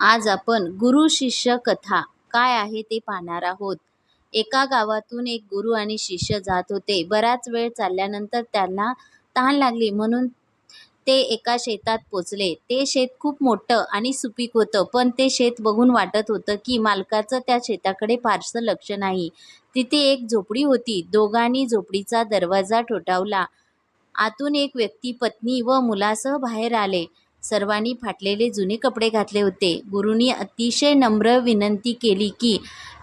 आज आपण गुरु शिष्य कथा काय आहे ते पाहणार आहोत. एका गावातून एक गुरु आणि शिष्य जात होते. बराच वेळ चालल्यानंतर त्यांना तहान लागली. म्हणून ते एका शेतात पोचले. ते शेत खूप मोठं आणि सुपीक होतं. पण ते शेत बघून वाटत होतं की मालकाचं त्या शेताकडे फारसं लक्ष नाही. तिथे एक झोपडी होती. दोघांनी झोपडीचा दरवाजा ठोठावला. आतून एक व्यक्ती पत्नी व मुलासह बाहेर आले. सर्वांनी फाटलेले जुने कपडे घातले होते. गुरुनी अतिशय नम्र विनंती केली की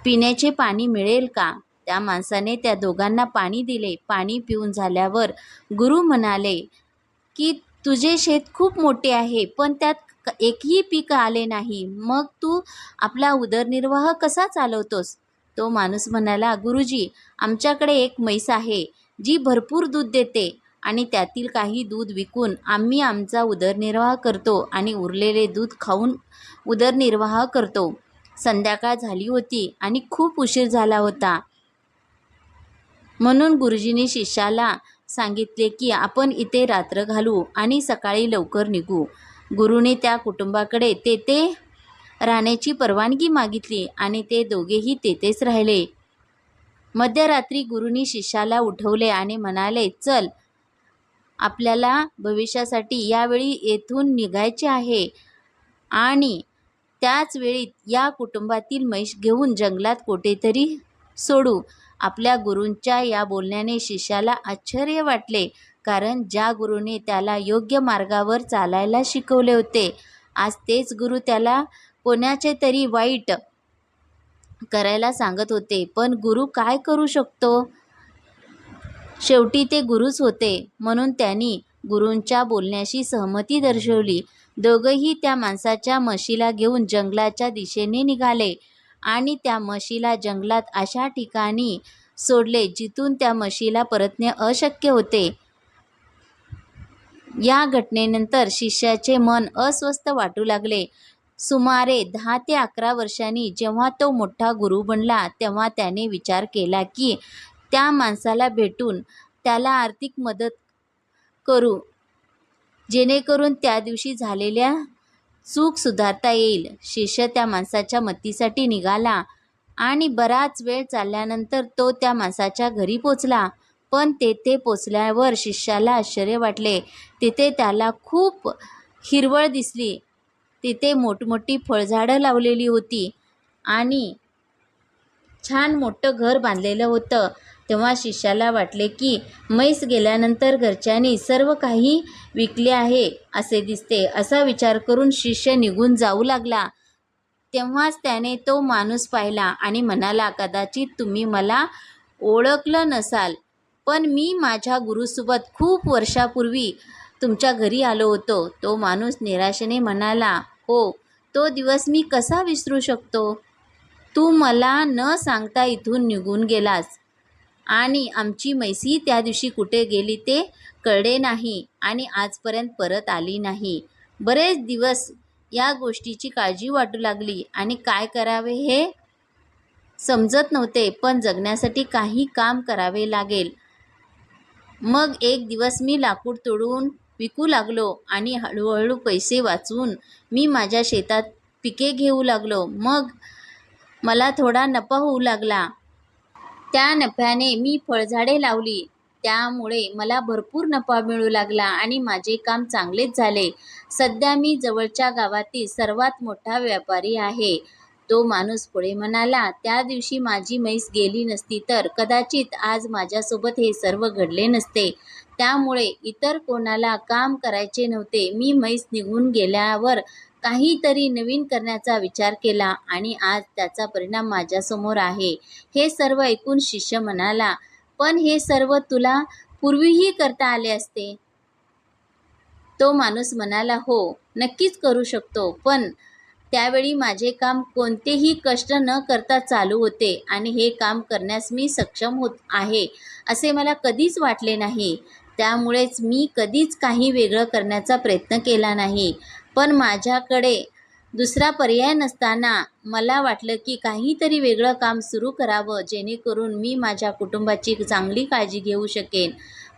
पिण्याचे पाणी मिळेल का? त्या माणसाने त्या दोघांना पाणी दिले. पाणी पिऊन झाल्यावर गुरु म्हणाले की तुझे शेत खूप मोठे आहे पण त्यात एकही पीक आले नाही. मग तू आपला उदरनिर्वाह कसा चालवतोस? तो माणूस म्हणाला गुरुजी आमच्याकडे एक म्हैस आहे जी भरपूर दूध देते. आणि त्यातील काही दूध विकून आम्ही आमचा उदरनिर्वाह करतो आणि उरलेले दूध खाऊन उदरनिर्वाह करतो. संध्याकाळ झाली होती आणि खूप उशीर झाला होता. म्हणून गुरुजींनी शिष्याला सांगितले की आपण इथे रात्र घालू आणि सकाळी लवकर निघू. गुरुने त्या कुटुंबाकडे तेथे राहण्याची परवानगी मागितली आणि ते दोघेही तेथेच राहिले. मध्यरात्री गुरुनी शिष्याला उठवले आणि म्हणाले चल आपल्याला भविष्यासाठी यावेळी येथून निघायचे आहे. आणि त्याच वेळी या कुटुंबातील म्हैस घेऊन जंगलात कुठेतरी सोडू. आपल्या गुरूंच्या या बोलण्याने शिष्याला आश्चर्य वाटले कारण ज्या गुरुने त्याला योग्य मार्गावर चालायला शिकवले होते आज तेच गुरु त्याला कोणाचे तरी वाईट करायला सांगत होते. पण गुरु काय करू शकतो? शेवटी ते गुरुच होते. म्हणून त्यांनी गुरूंच्या बोलण्याशी सहमती दर्शवली. दोघंही त्या माणसाच्या म्हशीला घेऊन जंगलाच्या दिशेने निघाले आणि त्या म्हशीला जंगलात अशा ठिकाणी सोडले जिथून त्या म्हशीला परतणे अशक्य होते. या घटनेनंतर शिष्याचे मन अस्वस्थ वाटू लागले. सुमारे दहा ते अकरा वर्षांनी जेव्हा तो मोठा गुरु बनला तेव्हा त्याने विचार केला की त्या माणसाला भेटून त्याला आर्थिक मदत करू. जेणेकरून त्या दिवशी झालेल्या चूक सुधारता येईल. शिष्य त्या माणसाच्या मतीसाठी निघाला आणि बराच वेळ चालल्यानंतर तो त्या माणसाच्या घरी पोचला. पण तेथे पोचल्यावर शिष्याला आश्चर्य वाटले. तिथे त्याला खूप हिरवळ दिसली. तिथे मोठमोठी फळझाडं लावलेली होती आणि छान मोठं घर बांधलेलं होतं. तेव्हा शिष्याला वाटले की म्हैस गेल्यानंतर घरच्यांनी सर्व काही विकले आहे असे दिसते असा विचार करून शिष्य निघून जाऊ लागला. तेव्हाच त्याने तो माणूस पाहिला आणि म्हणाला कदाचित तुम्ही मला ओळखलं नसाल पण मी माझ्या गुरुसोबत खूप वर्षापूर्वी तुमच्या घरी आलो होतो तो माणूस निराशेने म्हणाला हो तो दिवस मी कसा विसरू शकतो? तू मला न सांगता इथून निघून गेलास. आणि आमची मैसी त्या दिवशी कुठे गेली ते कळले नाही आणि आजपर्यंत परत आली नाही. बरेच दिवस या गोष्टीची काळजी वाटू लागली आणि काय करावे हे समजत नव्हते पण जगण्यासाठी काही काम करावे लागेल. मग एक दिवस मी लाकूड तोडून विकू लागलो आणि हळूहळू पैसे वाचवून मी माझ्या शेतात पिके घेऊ लागलो. मग मला थोडा नफा होऊ लागला. त्या नफ्याने मी फळझाडे लावली. त्यामुळे मला भरपूर नफा मिळू लागला आणि माझे काम चांगलेच झाले. सध्या मी जवळच्या गावातील सर्वात मोठा व्यापारी आहे. तो माणूस पुढे म्हणाला त्या दिवशी माझी म्हैस गेली नसती तर कदाचित आज माझ्यासोबत हे सर्व घडले नसते. त्यामुळे इतर कोणाला काम करायचे नव्हते. मी म्हैस निघून गेल्यावर काहीतरी नवीन करण्याचा विचार केला आणि आज त्याचा परिणाम माझ्यासमोर आहे. हे सर्व ऐकून शिष्य म्हणाला पण हे सर्व तुला पूर्वीही करता आले असते तो माणूस म्हणाला हो नक्कीच करू शकतो. पण त्यावेळी माझे काम कोणतेही कष्ट न करता चालू होते आणि हे काम करण्यास मी सक्षम होत आहे असे मला कधीच वाटले नाही. त्यामुळेच मी कधीच काही वेगळं करण्याचा प्रयत्न केला नाही. पण माझ्याकडे दुसरा पर्याय नसताना मला वाटलं की काहीतरी वेगळं काम सुरू करावं जेणेकरून मी माझ्या कुटुंबाची चांगली काळजी घेऊ शकेन.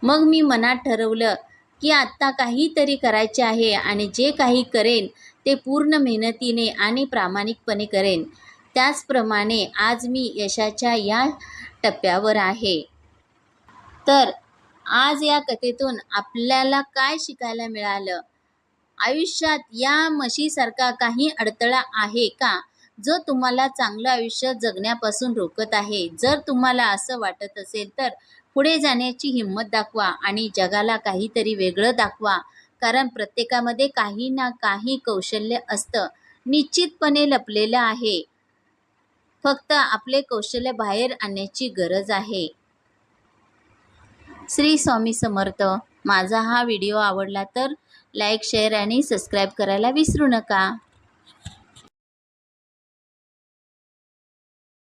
मग मी मनात ठरवलं की आत्ता काहीतरी करायचे आहे आणि जे काही करेन ते पूर्ण मेहनतीने आणि प्रामाणिकपणे करेन. त्याचप्रमाणे आज मी यशाच्या या टप्प्यावर आहे. तर आज या कथेतून आपल्याला काय शिकायला मिळालं? आयुष्यात या म्हशीसारखा काही अडथळा आहे का? जो तुम्हाला चांगलं आयुष्य जगण्यापासून रोखत आहे. जर तुम्हाला असं वाटत असेल तर पुढे जाण्याची हिंमत दाखवा आणि जगाला काहीतरी वेगळं दाखवा. कारण प्रत्येकामध्ये काही ना काही कौशल्य असतं. निश्चितपणे लपलेलं आहे. फक्त आपले कौशल्य बाहेर आणण्याची गरज आहे. श्री स्वामी समर्थ. माझा हा व्हिडिओ आवडला तर लाईक शेअर आणि सबस्क्राईब करायला विसरू नका.